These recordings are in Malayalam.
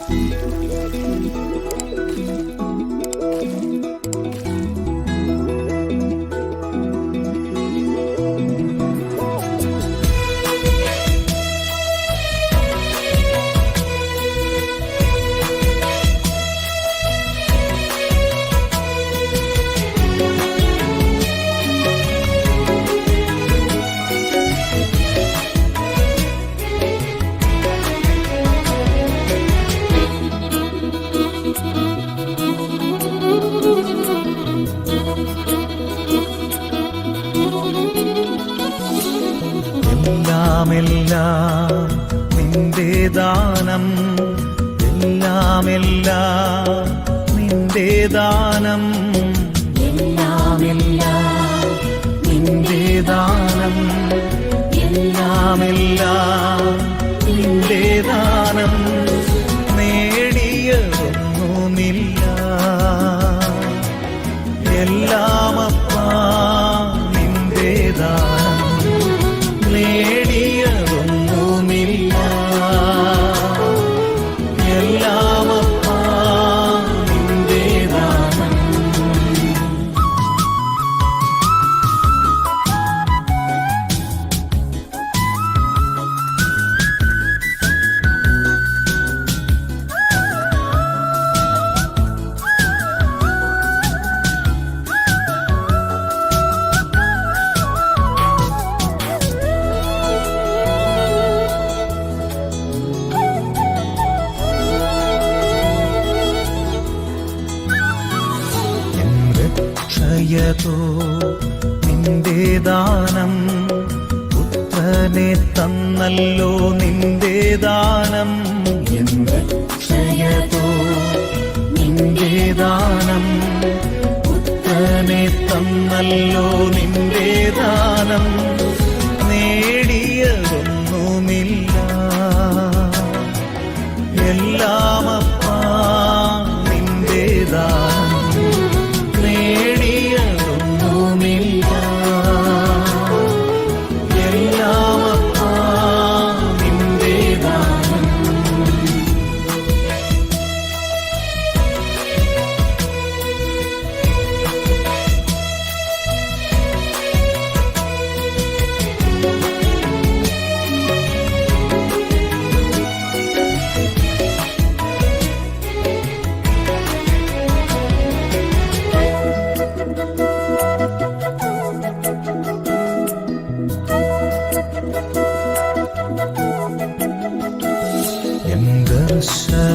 എല്ലാമെല്ലാം ദാനം എല്ലാമെല്ലാം. നിന്റെ ദാനം എല്ലാമെല്ലാം. നിന്റെ ദാനം എല്ലാമെല്ലാം. തന്നല്ലോ നിന്റെ ദാനം. എൻ രക്ഷയതോ നിന്റെ ദാനം. പുത്രനെ തന്നല്ലോ നിന്റെ ദാനം.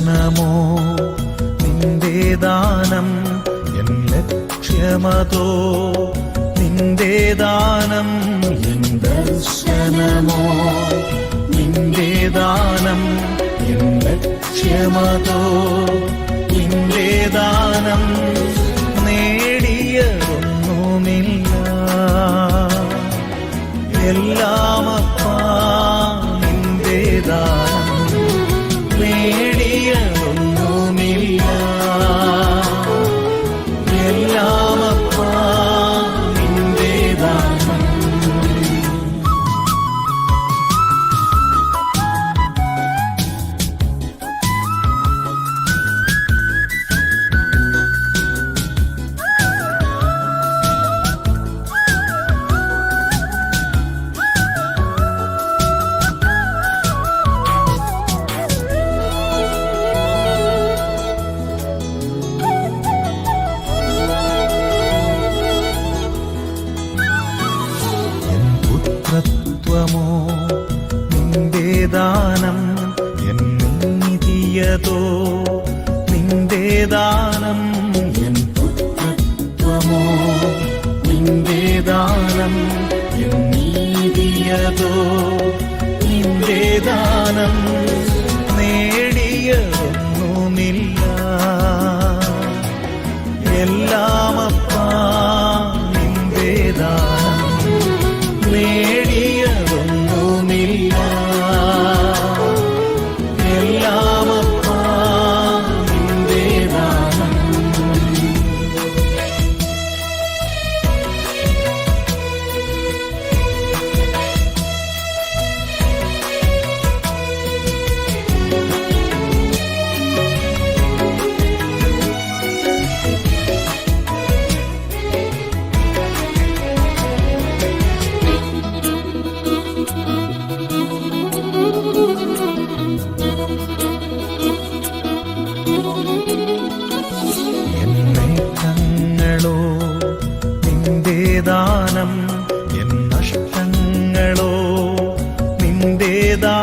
ദർശനമോ? നിന്റെ ദാനം എൻ ലക്ഷ്യമതോ? നിന്റെ ദാനം എൻ ദർശനമോ? നിന്റെ ദാനം എൻ ലക്ഷ്യമതോ? നിന്റെ ദാനം എല്ലാം അപ്പാ നിന്റെ ദാനം നേടിയതൊന്നുമില്ല ദാനം എന്നും നിതിയതോ നിന്റെ ദാനം എൻ പുത്രത്വമോ? നിന്റെ ദാനം സമാനം എൻ നഷ്ടങ്ങളോ നിന്റേതാ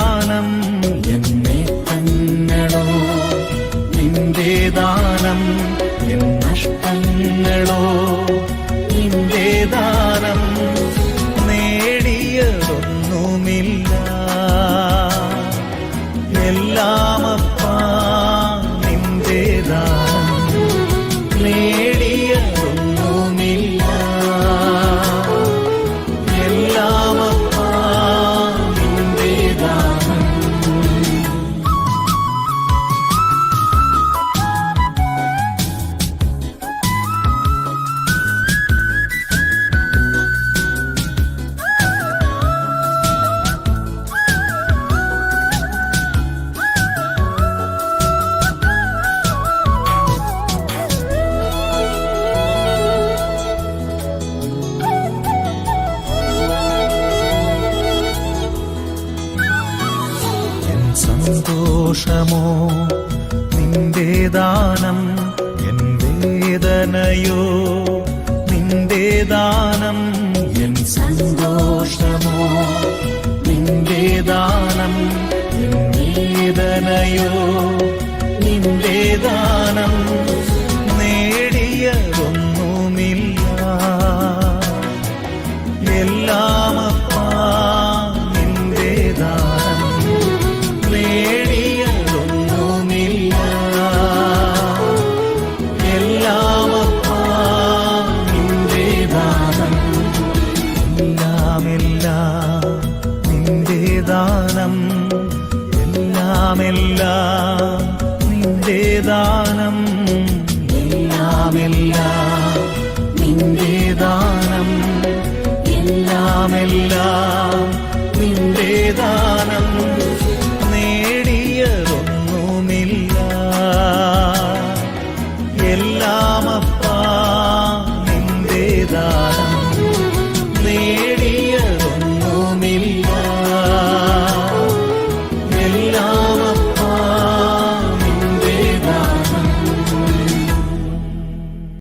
സന്തോഷമോ നിന്റെ ദാനം എൻ വേദനയോ? നിന്റെ ദാനം എല്ലാം എല്ലാം നിന്റെ ദാനം.